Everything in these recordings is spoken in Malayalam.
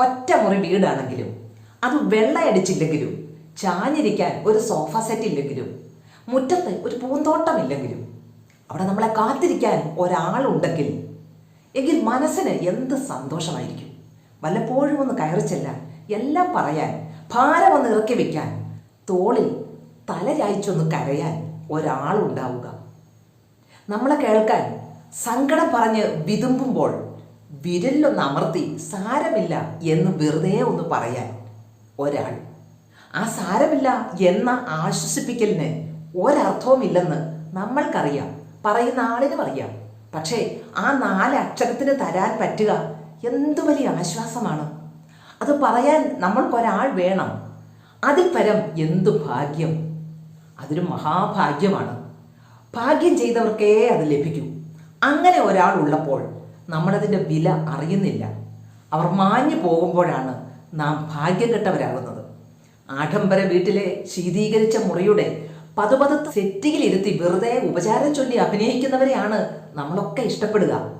ഒറ്റമുറി വീടാണെങ്കിലും അത് വെള്ളയടിച്ചില്ലെങ്കിലും ചാഞ്ഞിരിക്കാൻ ഒരു സോഫ സെറ്റ് ഇല്ലെങ്കിലും മുറ്റത്ത് ഒരു പൂന്തോട്ടമില്ലെങ്കിലും അവിടെ നമ്മളെ കാത്തിരിക്കാൻ ഒരാളുണ്ടെങ്കിൽ എങ്കിൽ മനസ്സിന് എന്ത് സന്തോഷമായിരിക്കും? വല്ലപ്പോഴും ഒന്ന് കയറി ചെല്ലാൻ എല്ലാം പറയാൻ ഭാരം ഒന്ന് ഇറക്കി വെക്കാൻ തോളിൽ തലരായിച്ചൊന്ന് കരയാൻ ഒരാളുണ്ടാവുക. നമ്മളെ കേൾക്കാൻ സങ്കടം പറഞ്ഞ് വിതുമ്പുമ്പോൾ വിരലിലൊന്ന് അമർത്തി സാരമില്ല എന്ന് വെറുതെ ഒന്ന് പറയാൻ ഒരാൾ. ആ സാരമില്ല എന്ന ആശ്വസിപ്പിക്കലിന് ഒരർത്ഥവുമില്ലെന്ന് നമ്മൾക്കറിയാം പറയുന്ന ആളിനും അറിയാം. പക്ഷേ ആ നാല് അക്ഷരത്തിന് തരാൻ പറ്റുക എന്തു വലിയ ആശ്വാസമാണ്. അത് പറയാൻ നമ്മൾക്കൊരാൾ വേണം. അതിൽ പരം എന്തു ഭാഗ്യം? അതൊരു മഹാഭാഗ്യമാണ്. ഭാഗ്യം ചെയ്തവർക്കേ അത് ലഭിക്കൂ. അങ്ങനെ ഒരാൾ ഉള്ളപ്പോൾ നമ്മളതിന്റെ വില അറിയുന്നില്ല. അവർ മാഞ്ഞു പോകുമ്പോഴാണ് നാം ഭാഗ്യം കെട്ടവരാകുന്നത് ആഡംബര വീട്ടിലെ ശീതീകരിച്ച മുറിയുടെ പതുപതത്ത് സെറ്റിയിലിരുത്തി വെറുതെ ഉപചാരം ചൊല്ലി അഭിനയിക്കുന്നവരെയാണ് നമ്മളൊക്കെ ഇഷ്ടപ്പെടുക.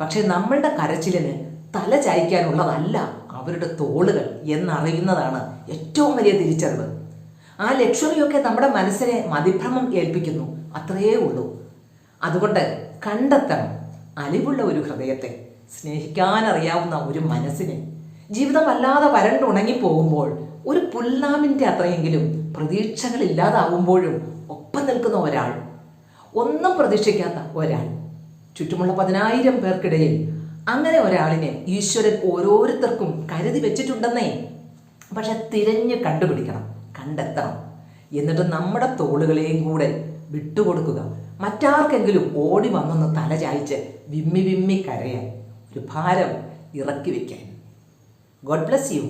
പക്ഷേ നമ്മളുടെ കരച്ചിലിന് തല ചായ്ക്കാനുള്ളതല്ല അവരുടെ തോളുകൾ എന്നറിയുന്നതാണ് ഏറ്റവും വലിയ തിരിച്ചറിവ്. ആ ലക്ഷറിയൊക്കെ നമ്മുടെ മനസ്സിനെ മതിഭ്രമം ഏൽപ്പിക്കുന്നു. അത്രയേ ഉള്ളൂ. അതുകൊണ്ട് കണ്ടെത്തണം. അലിവുള്ള ഒരു ഹൃദയത്തെ സ്നേഹിക്കാനറിയാവുന്ന ഒരു മനസ്സിനെ ജീവിതം വല്ലാതെ വരണ്ടുണങ്ങി പോകുമ്പോൾ ഒരു പുൽനാമിന്റെ അത്രയെങ്കിലും പ്രതീക്ഷകളില്ലാതാവുമ്പോഴും ഒപ്പം നിൽക്കുന്ന ഒരാൾ ഒന്നും പ്രതീക്ഷിക്കാത്ത ഒരാൾ. ചുറ്റുമുള്ള പതിനായിരം പേർക്കിടയിൽ അങ്ങനെ ഒരാളിനെ ഈശ്വരൻ ഓരോരുത്തർക്കും കരുതി വെച്ചിട്ടുണ്ടെന്നേ. പക്ഷെ തിരഞ്ഞ് കണ്ടുപിടിക്കണം കണ്ടെത്തണം. എന്നിട്ട് നമ്മുടെ തോളുകളെയും കൂടെ വിട്ടുകൊടുക്കുക. മറ്റാർക്കെങ്കിലും ഓടി വന്നൊന്ന് തലചായ്ച്ച് വിമ്മി വിമ്മി കരയാൻ ഒരു ഭാരം ഇറക്കി വയ്ക്കാൻ ഗോഡ് ബ്ലസ് യു